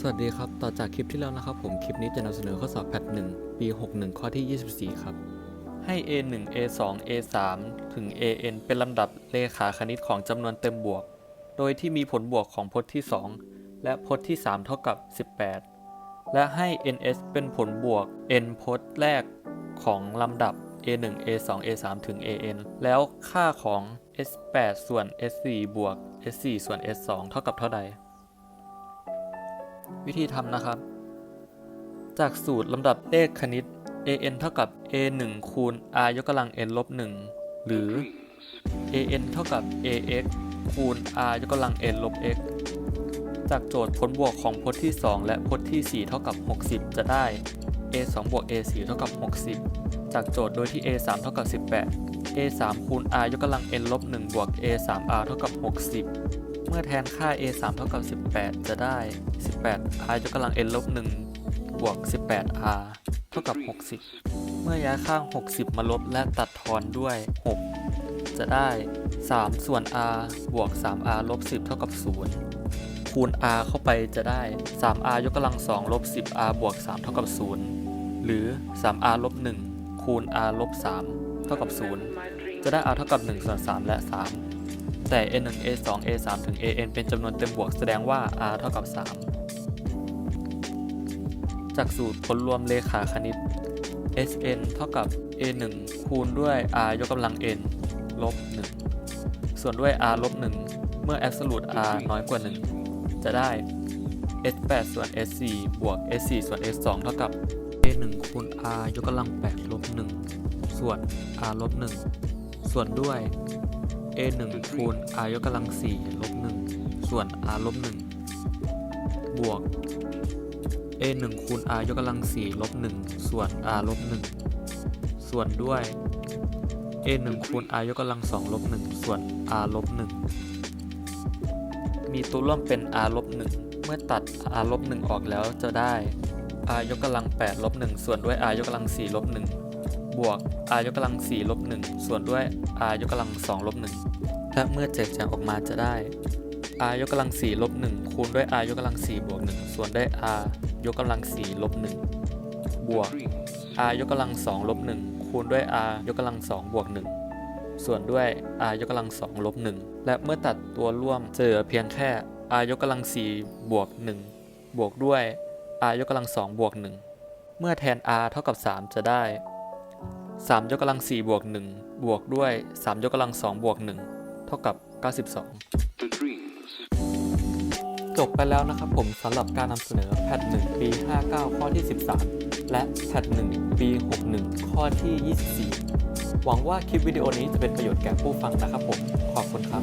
สวัสดีครับ ต่อจากคลิปที่แล้วนะครับ ผมคลิปนี้จะนำเสนอข้อสอบแพท1ปี 61 ข้อที่ 24 ครับ ให้ a1 a2 a3 ถึง an เป็นลำดับเลขาคณิตของจำนวนเต็มบวก โดยที่มีผลบวกของพจน์ที่ 2 และพจน์ที่ 3 เท่ากับ 18 และให้ ns เป็นผลบวก n พจน์แรกของลำดับ a1 a2 a3 ถึง an แล้วค่าของ s8 ส่วน s4 บวก s4 ส่วน s2 เท่ากับเท่าใด วิธีทำนะครับ จากสูตรลำดับเลขคณิต an เท่ากับ a 1คูณ r ยกกำลัง n ลบ1หรือ an เท่ากับ ax คูณ r ยกกำลัง n ลบ x จากโจทย์ผลบวกของพจน์ที่ 2 และพจน์ที่ 4 เท่ากับ 60 จะได้ a 2บวก a 4เท่ากับ 60 จากโจทย์โดยที่ a 3เท่ากับ 18 a 3คูณ r ยกกำลัง n ลบ1บวก a 3 r เท่ากับ 60 เมื่อแทนค่า a 3เท่ากับ 18 จะได้ 18 r ยกกำลัง n ลบ1บวก 18 r เท่ากับ 60 เมื่อย้ายข้าง 60 มาลบและตัดทอนด้วย 6 จะได้ 3 ส่วน r บวก 3r ลบ 10 เท่ากับ 0 คูณ r เข้าไปจะได้ 3r ยกกำลัง 2 ลบ 10r บวก 3 เท่ากับ 0 หรือ 3r ลบ 1 คูณ r ลบ 3 เท่ากับ 0 จะได้ r เท่ากับ 1 ส่วน 3 และ 3 แต่ a 1 a 2 a 3ถึง an เป็นจำนวนเต็มบวกแสดงว่า r เท่ากับ 3 จากสูตรผลรวมเลขาคณิต sn เท่ากับ a 1คูณด้วย r ยกกำลัง n ลบ 1 ส่วนด้วย r ลบ 1 เมื่อ absolute r น้อยกว่า 1 จะได้ s 8ส่วน s 4บวก s 4ส่วน s 2เท่ากับ a 1คูณ r ยกกำลัง8ลบ 1 ส่วน r ลบ 1 ส่วนด้วย a 1คูณ r ยกกำลัง4ลบ1ส่วน r ลบ1บวก a 1คูณ r ยกกำลัง4ลบ1ส่วน r ลบ1ส่วนด้วย a 1คูณ r ยกกำลัง2ลบ1ส่วน r ลบ1มีตัวร่วมเป็น r ลบ1เมื่อตัด r ลบ1ออกแล้วจะได้ r ยกกำลัง8ลบ1ส่วนด้วย r ยกกำลัง4ลบ1 บวก r ยกกำลัง4ลบ1ส่วนด้วย r ยกกำลัง2ลบ1และเมื่อแจกแจงออกมาจะได้ r ยกกำลัง4ลบ1คูณด้วย r ยกกำลัง4บวก1ส่วนได้ r ยกกำลัง4ลบ1บวก r ยกกำลัง2ลบ1คูณด้วย r ยกกำลัง2บวก1ส่วนด้วย r ยกกำลัง2ลบ1และเมื่อตัดตัวร่วมจะเหลือเพียงแค่ r ยกกำลัง4บวก1บวกด้วย r ยกกำลัง2บวก1เมื่อแทน r เท่ากับ 3 จะได้ 3 ยกกำลัง 4 บวก 1 บวกด้วย 3 ยกกำลัง 2 บวก 1 เท่ากับ 92 the dreams. จบไปแล้วนะครับผมสำหรับการนำเสนอแพท 1 ปี 59 ข้อที่ 13 และแพท 1 ปี 61 ข้อที่ 24 หวังว่าคลิปวิดีโอนี้จะเป็นประโยชน์แก่ผู้ฟังนะครับผม ขอบคุณครับ